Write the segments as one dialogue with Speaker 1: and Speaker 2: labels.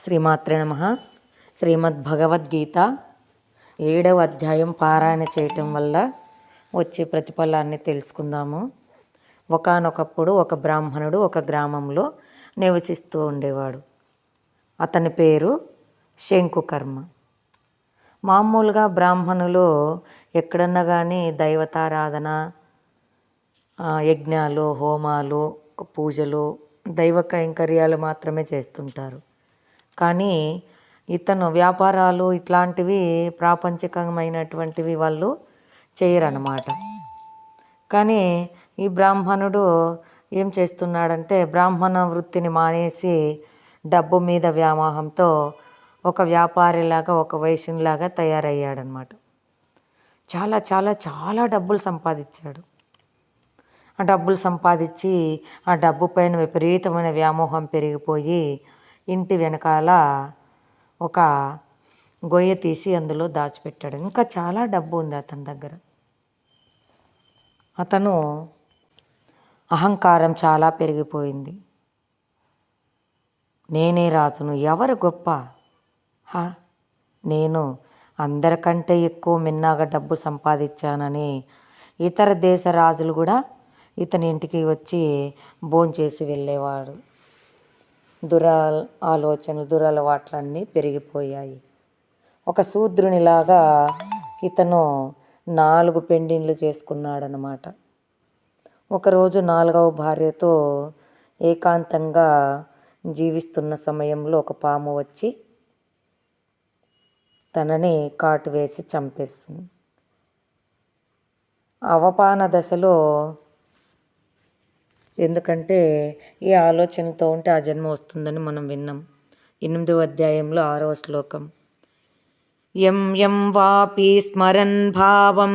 Speaker 1: శ్రీమాత్రే నమ. శ్రీమద్ భగవద్గీత ఏడవ అధ్యాయం పారాయణ చేయటం వల్ల వచ్చే ప్రతిఫలాన్ని తెలుసుకుందాము. ఒకానొకప్పుడు ఒక బ్రాహ్మణుడు ఒక గ్రామంలో నివసిస్తూ ఉండేవాడు. అతని పేరు శంకుకర్మ. మామూలుగా బ్రాహ్మణులు ఎక్కడన్నా కానీ దైవతారాధన యజ్ఞాలు హోమాలు పూజలు దైవ కైంకర్యాలు మాత్రమే చేస్తుంటారు. కానీ ఇతను వ్యాపారాలు ఇట్లాంటివి ప్రాపంచికమైనటువంటివి వాళ్ళు చేయరన్నమాట. కానీ ఈ బ్రాహ్మణుడు ఏం చేస్తున్నాడంటే బ్రాహ్మణ వృత్తిని మానేసి డబ్బు మీద వ్యామోహంతో ఒక వ్యాపారిలాగా ఒక వైశ్యునిలాగా తయారయ్యాడనమాట చాలా చాలా చాలా డబ్బులు సంపాదించాడు. ఆ డబ్బులు సంపాదించి ఆ డబ్బు పైన విపరీతమైన వ్యామోహం పెరిగిపోయి ఇంటి వెనకాల ఒక గొయ్య తీసి అందులో దాచిపెట్టాడు. ఇంకా చాలా డబ్బు ఉంది అతని దగ్గర. అతను అహంకారం చాలా పెరిగిపోయింది. నేనే రాజును ఎవరు గొప్ప? హా నేను అందరికంటే ఎక్కువ మిన్నాగా డబ్బు సంపాదించానని ఇతర దేశ రాజులు కూడా ఇతని ఇంటికి వచ్చి భోంచేసి వెళ్ళేవాడు దురా ఆలోచనలు దురలవాట్లన్నీ పెరిగిపోయాయి. ఒక శూద్రునిలాగా ఇతను నాలుగు పెండింగ్లు చేసుకున్నాడనమాట ఒకరోజు నాలుగవ భార్యతో ఏకాంతంగా జీవిస్తున్న సమయంలో ఒక పాము వచ్చి తనని కాటు వేసి చంపేస్తుంది అవపాన దశలో ఎందుకంటే ఈ ఆలోచనతో ఉంటే ఆ జన్మ వస్తుందని మనం విన్నాం. ఎనిమిదవ అధ్యాయంలో ఆరవ శ్లోకం. ఎం ఎం వాపి స్మరన్ భావం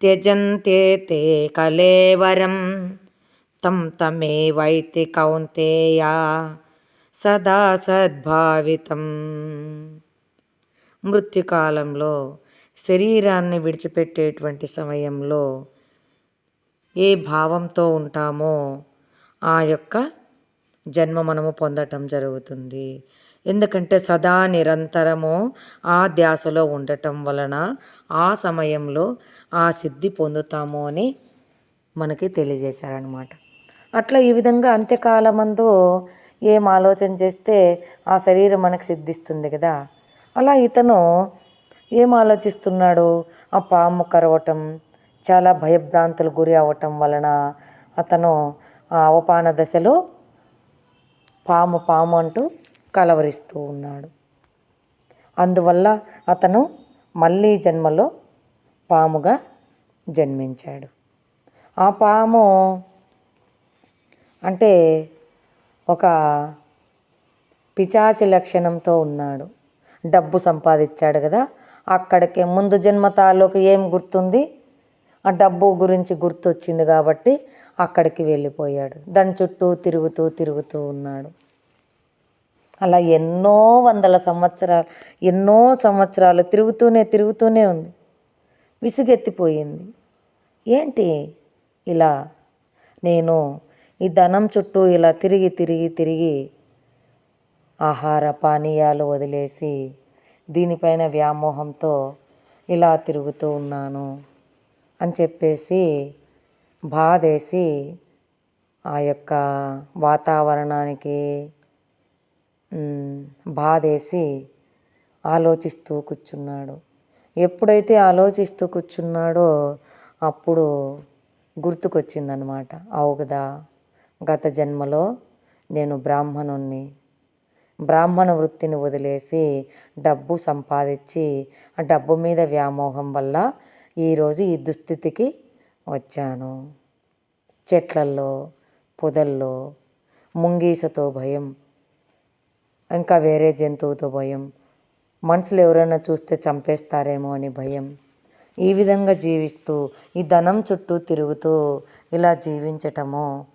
Speaker 1: త్యజంతే తే కలేవరం తం తమే వైతి కౌంతేయా సదా సద్భావితం. మృత్యుకాలంలో శరీరాన్ని విడిచిపెట్టేటువంటి సమయంలో ఏ భావంతో ఉంటామో ఆ యొక్క జన్మ మనము పొందటం జరుగుతుంది. ఎందుకంటే సదా నిరంతరము ఆ ధ్యాసలో ఉండటం వలన ఆ సమయంలో ఆ సిద్ధి పొందుతాము అని మనకి తెలియజేశారనమాట అట్లా ఈ విధంగా అంత్యకాలమందు ఏం ఆలోచన చేస్తే ఆ శరీరం మనకు సిద్ధిస్తుంది కదా. అలా ఇతను ఏం ఆలోచిస్తున్నాడు? ఆ పాము కరవటం చాలా భయభ్రాంతులు గురి అవ్వటం వలన అతను ఆ అవపాన దశలో పాము పాము అంటూ కలవరిస్తూ ఉన్నాడు. అందువల్ల అతను మళ్ళీ జన్మలో పాముగా జన్మించాడు. ఆ పాము అంటే ఒక పిచాచి లక్షణంతో ఉన్నాడు. డబ్బు సంపాదించాడు కదా అక్కడికి ముందు జన్మ తాలూకు ఏం గుర్తుంది? ఆ డబ్బు గురించి గుర్తొచ్చింది కాబట్టి అక్కడికి వెళ్ళిపోయాడు. దాని చుట్టూ తిరుగుతూ తిరుగుతూ ఉన్నాడు. అలా ఎన్నో వందల సంవత్సరాలు ఎన్నో సంవత్సరాలు తిరుగుతూనే తిరుగుతూనే ఉంది. విసుగెత్తిపోయింది. ఏంటి ఇలా? నేను ఈ ధనం చుట్టూ ఇలా తిరిగి తిరిగి తిరిగి ఆహార పానీయాలు వదిలేసి దీనిపైన వ్యామోహంతో ఇలా తిరుగుతూ ఉన్నాను. అని చెప్పేసి బాధేసి ఆ యొక్క వాతావరణానికి బాధేసి ఆలోచిస్తూ కూర్చున్నాడు. ఎప్పుడైతే ఆలోచిస్తూ కూర్చున్నాడో అప్పుడు గుర్తుకొచ్చిందనమాట. అవు కదా గత జన్మలో నేను బ్రాహ్మణుణ్ణి. బ్రాహ్మణ వృత్తిని వదిలేసి డబ్బు సంపాదించి ఆ డబ్బు మీద వ్యామోహం వల్ల ఈరోజు ఈ దుస్థితికి వచ్చాను. చెట్లల్లో పొదల్లో ముంగీసతో భయం ఇంకా వేరే జంతువుతో భయం మనుషులు ఎవరైనా చూస్తే చంపేస్తారేమో అని భయం. ఈ విధంగా జీవిస్తూ ఈ ధనం చుట్టూ తిరుగుతూ ఇలా జీవించటము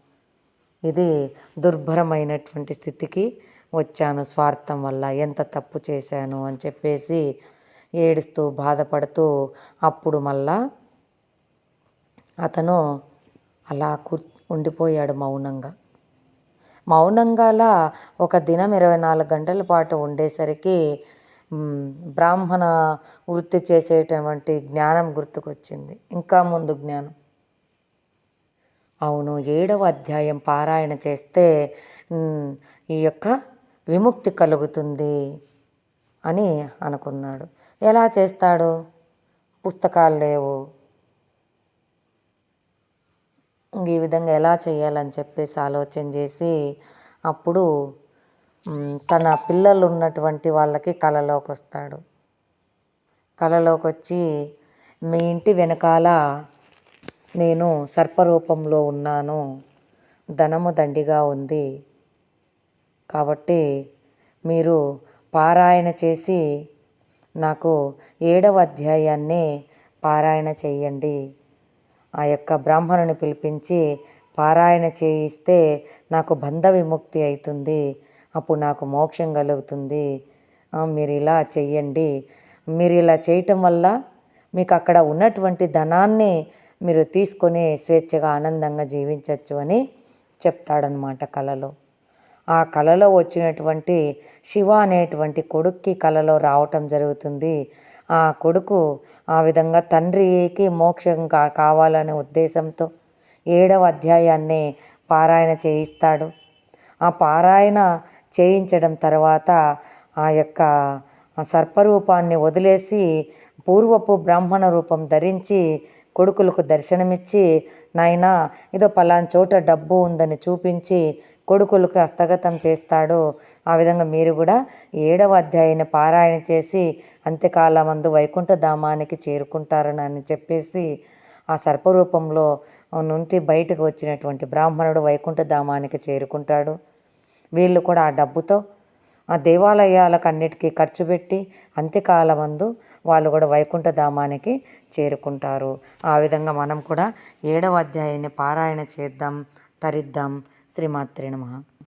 Speaker 1: ఇది దుర్భరమైనటువంటి స్థితికి వచ్చాను. స్వార్థం వల్ల ఎంత తప్పు చేశాను అని చెప్పేసి ఏడుస్తూ బాధపడుతూ అప్పుడు మళ్ళా అతను అలా కూర్ ఉండిపోయాడు మౌనంగా. మౌనంగాలా ఒక దినం ఇరవై నాలుగు గంటల పాటు ఉండేసరికి బ్రాహ్మణ వృత్తి చేసేటటువంటి జ్ఞానం గుర్తుకొచ్చింది. ఇంకా ముందు జ్ఞానం. అవును ఏడవ అధ్యాయం పారాయణ చేస్తే ఈ యొక్క విముక్తి కలుగుతుంది అని అనుకున్నాడు. ఎలా చేస్తాడు పుస్తకాలు లేవు. ఇంక ఈ విధంగా ఎలా చేయాలని చెప్పేసి ఆలోచన చేసి అప్పుడు తన పిల్లలు ఉన్నటువంటి వాళ్ళకి కలలోకి వస్తాడు. కలలోకి వచ్చి మీ ఇంటి వెనకాల నేను సర్పరూపంలో ఉన్నాను. ధనము దండిగా ఉంది. కాబట్టి మీరు పారాయణ చేసి నాకు ఏడవ అధ్యాయాన్ని పారాయణ చేయండి. ఆ యొక్క బ్రాహ్మణుని పిలిపించి పారాయణ చేయిస్తే నాకు బంధ విముక్తి అవుతుంది అప్పుడు నాకు మోక్షం కలుగుతుంది. మీరు ఇలా చెయ్యండి. మీరు ఇలా చేయటం వల్ల మీకు అక్కడ ఉన్నటువంటి ధనాన్ని మీరు తీసుకొని స్వేచ్ఛగా ఆనందంగా జీవించవచ్చు అని చెప్తాడనమాట కళలో ఆ కలలో వచ్చినటువంటి శివ అనేటువంటి కొడుక్కి కలలో రావటం జరుగుతుంది. ఆ కొడుకు ఆ విధంగా తండ్రికి మోక్షం కా కావాలనే ఉద్దేశంతో ఏడవ అధ్యాయాన్ని పారాయణ చేయిస్తాడు. ఆ పారాయణ చేయించడం తర్వాత ఆ యొక్క సర్పరూపాన్ని వదిలేసి పూర్వపు బ్రాహ్మణ రూపం ధరించి కొడుకులకు దర్శనమిచ్చి నాయనా ఏదో పలానా చోట డబ్బు ఉందని చూపించి కొడుకులకు హస్తగతం చేస్తాడు. ఆ విధంగా మీరు కూడా ఏడవ అధ్యాయాన్ని పారాయణ చేసి అంత్యకాలమందు వైకుంఠ ధామానికి చేరుకుంటారని చెప్పేసి ఆ సర్పరూపంలో నుండి బయటకు వచ్చినటువంటి బ్రాహ్మణుడు వైకుంఠ ధామానికి చేరుకుంటాడు. వీళ్ళు కూడా ఆ డబ్బుతో ఆ దేవాలయాలకన్నిటికీ ఖర్చు పెట్టి అంత్యకాలమందు వాళ్ళు కూడా వైకుంఠ ధామానికి చేరుకుంటారు. ఆ విధంగా మనం కూడా ఏడవ అధ్యాయాన్ని పారాయణ చేద్దాం తరిద్దాం. శ్రీమాత్రి నమ.